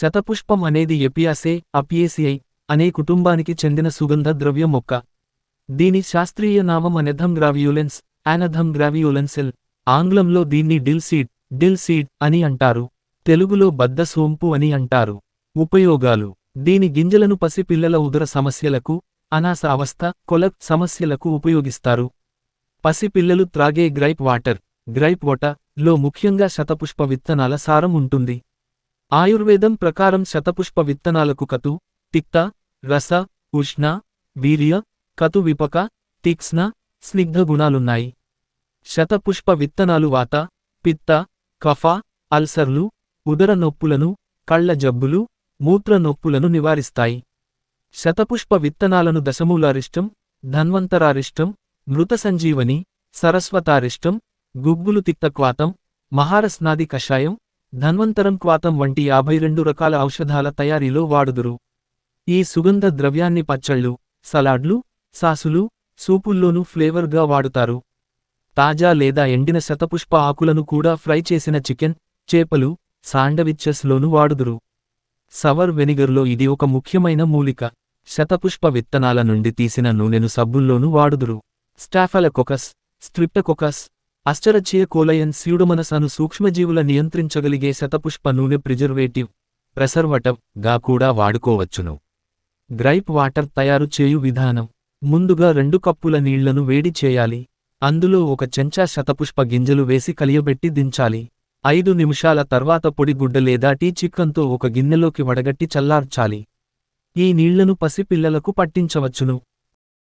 శతపుష్పం అనేది ఎపియాసే అపియేసిఐ అనే కుటుంబానికి చెందిన సుగంధ ద్రవ్య మొక్క. దీని శాస్త్రీయ నామం అనెథమ్ గ్రావియోలెన్స్ యానథమ్ గ్రావియోలెన్సెల్. ఆంగ్లంలో దీన్ని డిల్ సీడ్ డిల్ సీడ్ అని అంటారు. తెలుగులో బద్ద సోంపు అని అంటారు. ఉపయోగాలు. దీని గింజలను పసిపిల్లల ఉదర సమస్యలకు అనాస అవస్థ కొలక్ సమస్యలకు ఉపయోగిస్తారు. పసిపిల్లలు త్రాగే గ్రైప్ వాటర్. గ్రైప్ వాటర్లో ముఖ్యంగా శతపుష్ప విత్తనాల సారం ఉంటుంది. ఆయుర్వేదం ప్రకారం శతపుష్ప విత్తనాలకు కతు తిక్త రస ఉష్ణ వీర్య కతు విపక తీక్ష్ణ స్నిగ్ధ గుణాలున్నాయి. శతపుష్ప విత్తనాలు వాత పిత్త కఫ అల్సర్లు ఉదర నొప్పులను కళ్ళ జబ్బులు మూత్ర నొప్పులను నివారిస్తాయి. శతపుష్ప విత్తనాలను దశమూలారిష్టం ధన్వంతరారిష్టం మృత సంజీవని సరస్వతారిష్టం గుగ్గులు తిక్తక్వాతం మహారస్నాది కషాయం ధన్వంతరం క్వాతం వంటి యాభై రెండు రకాల ఔషధాల తయారీలో వాడుదురు. ఈ సుగంధ ద్రవ్యాన్ని పచ్చళ్ళు సలాడ్లు సాసులు సూపుల్లోనూ ఫ్లేవర్గా వాడుతారు. తాజా లేదా ఎండిన శతపుష్ప ఆకులను కూడా ఫ్రై చేసిన చికెన్ చేపలు శాండవిచ్చెస్లోనూ వాడుదురు. సవర్ వెనిగర్లో ఇది ఒక ముఖ్యమైన మూలిక. శతపుష్ప విత్తనాల నుండి తీసిన నూనెను సబ్బుల్లోనూ వాడుదురు. స్టాఫలకొకస్ స్ట్రిప్టకొకస్ అశ్చరచీయ కోలయన్ స్యూడమనస్ అను సూక్ష్మజీవుల నియంత్రించగలిగే శతపుష్ప నూనె ప్రిజర్వేటివ్ ప్రెసర్వటవ్గా కూడా వాడుకోవచ్చును. గ్రైప్ వాటర్ తయారు చేయు విధానం. ముందుగా రెండు కప్పుల నీళ్ళను వేడి చేయాలి. అందులో ఒక చెంచా శతపుష్ప గింజలు వేసి కలియబెట్టి దించాలి. ఐదు నిమిషాల తర్వాత పొడిగుడ్డ లేదా టీ చిక్కన్తో ఒక గిన్నెలోకి వడగట్టి చల్లార్చాలి. ఈ నీళ్ళను పసిపిల్లలకు పట్టించవచ్చును.